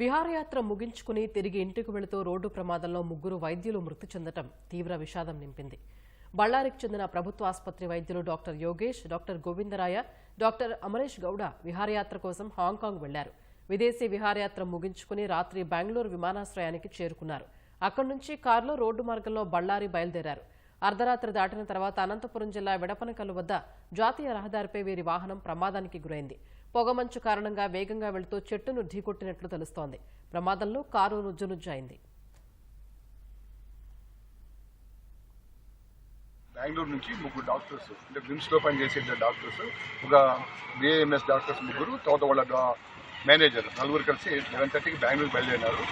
విహారయాత్ర ముగించుకుని తిరిగి ఇంటికి వెళుతూ రోడ్డు ప్రమాదంలో ముగ్గురు వైద్యులు మృతి చెందటం తీవ్ర విషాదం నింపింది. బళ్ళారికి చెందిన ప్రభుత్వ ఆసుపత్రి వైద్యులు doctor Yogesh doctor Govindaraya doctor Amaresh Gowda విహారయాత్ర కోసం హాంకాంగ్ వెళ్ళారు. విదేశీ విహారయాత్ర ముగించుకుని రాత్రి బెంగళూరు విమానాశ్రయానికి చేరుకున్నారు. అక్కడి నుంచి కారులో రోడ్డు మార్గంలో బళ్ళారి బయలుదేరారు. అర్ధరాత్రి దాటిన తర్వాత అనంతపురం జిల్లా విడపనకల్లు వద్ద జాతీయ రహదారిపై వీరి వాహనం ప్రమాదానికి గురైంది. పొగమంచు కారణంగా వేగంగా వెళుతూ చెట్టును ఢీకొట్టినట్లు తెలుస్తోంది. ప్రమాదంలో కారు నుజ్జునుజ్జైంది బెంగళూరు నుంచి ముగ్గురు డాక్టర్స్ అంటే విమ్స్లో పనిచేసే డాక్టర్స్ ఒక బిఏఎంఎస్ డాక్టర్స్ ముగ్గురు తర్వాత వాళ్ళ మేనేజర్ నలుగురు కలిసి లెవెన్ థర్టీకి బెంగళూరు బయలుదేరినారు.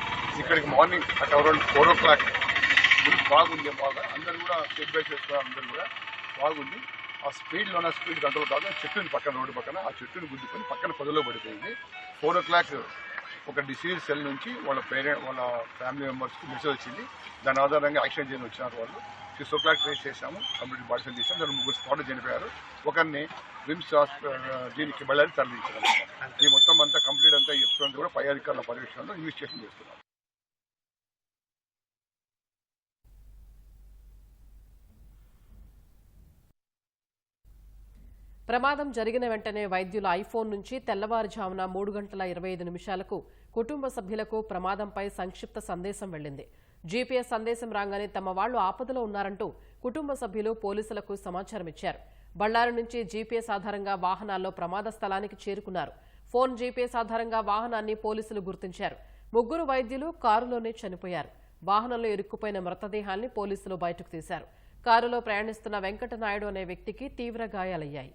ఇక్కడికి morning at around four o'clock బాగుంది బాగా. అందరు కూడా స్టెప్ బై స్టెప్ అందరు కూడా. బాగుంది. ఆ స్పీడ్లో ఉన్న స్పీడ్ కంట్రోల్ కాదు. చెట్టుని పక్కన రోడ్డు పక్కన ఆ చెట్టుని గుద్దుకొని పక్కన పొదలో పడిపోయింది. ఫోర్ ఓ క్లాక్ ఒక డిసీజ్ సెల్ నుంచి వాళ్ళ పేరెంట్ వాళ్ళ ఫ్యామిలీ మెంబర్స్కి మెసేజ్ వచ్చింది. దాని ఆధారంగా యాక్షన్ చేయని వచ్చినారు వాళ్ళు. సిక్స్ ఓ క్లాక్ ట్రేస్ చేశాము కంప్లీట్ బాడీస్ చేసాము దాని ముగ్గురు స్పాట్ చనిపోయారు. ఒకరిని విమ్స్ హాస్పిటల్ దీనికి బళ్ళారి తరలించారు. ఈ మొత్తం అంతా కంప్లీట్ అంతా ఎప్పుడు కూడా పై అధికారుల పర్యవేక్షణలో ఇన్వెస్టిగేషన్ చేస్తున్నారు. ప్రమాదం జరిగిన వెంటనే వైద్యుల ఐఫోన్ నుంచి తెల్లవారుజామున మూడు గంటల ఇరవై ఐదు నిమిషాలకు కుటుంబ సభ్యులకు ప్రమాదంపై సంక్షిప్త సందేశం వెళ్ళింది జీపీఎస్ సందేశం రాగానే తమ వాళ్ళు ఆపదలో ఉన్నారంటూ కుటుంబ సభ్యులు పోలీసులకు సమాచారం ఇచ్చారు. బళ్ళారి నుంచి జీపీఎస్ ఆధారంగా వాహనాల్లో ప్రమాద స్థలానికి చేరుకున్నారు. ఫోన్ జీపీఎస్ ఆధారంగా వాహనాన్ని పోలీసులు గుర్తించారు. ముగ్గురు వైద్యులు కారులోనే చనిపోయారు. వాహనంలో ఇరుక్కుపోయిన మృతదేహాన్ని పోలీసులు బయటకు తీశారు. కారులో ప్రయాణిస్తున్న వెంకటనాయుడు అనే వ్యక్తికి తీవ్ర గాయాలయ్యాయి.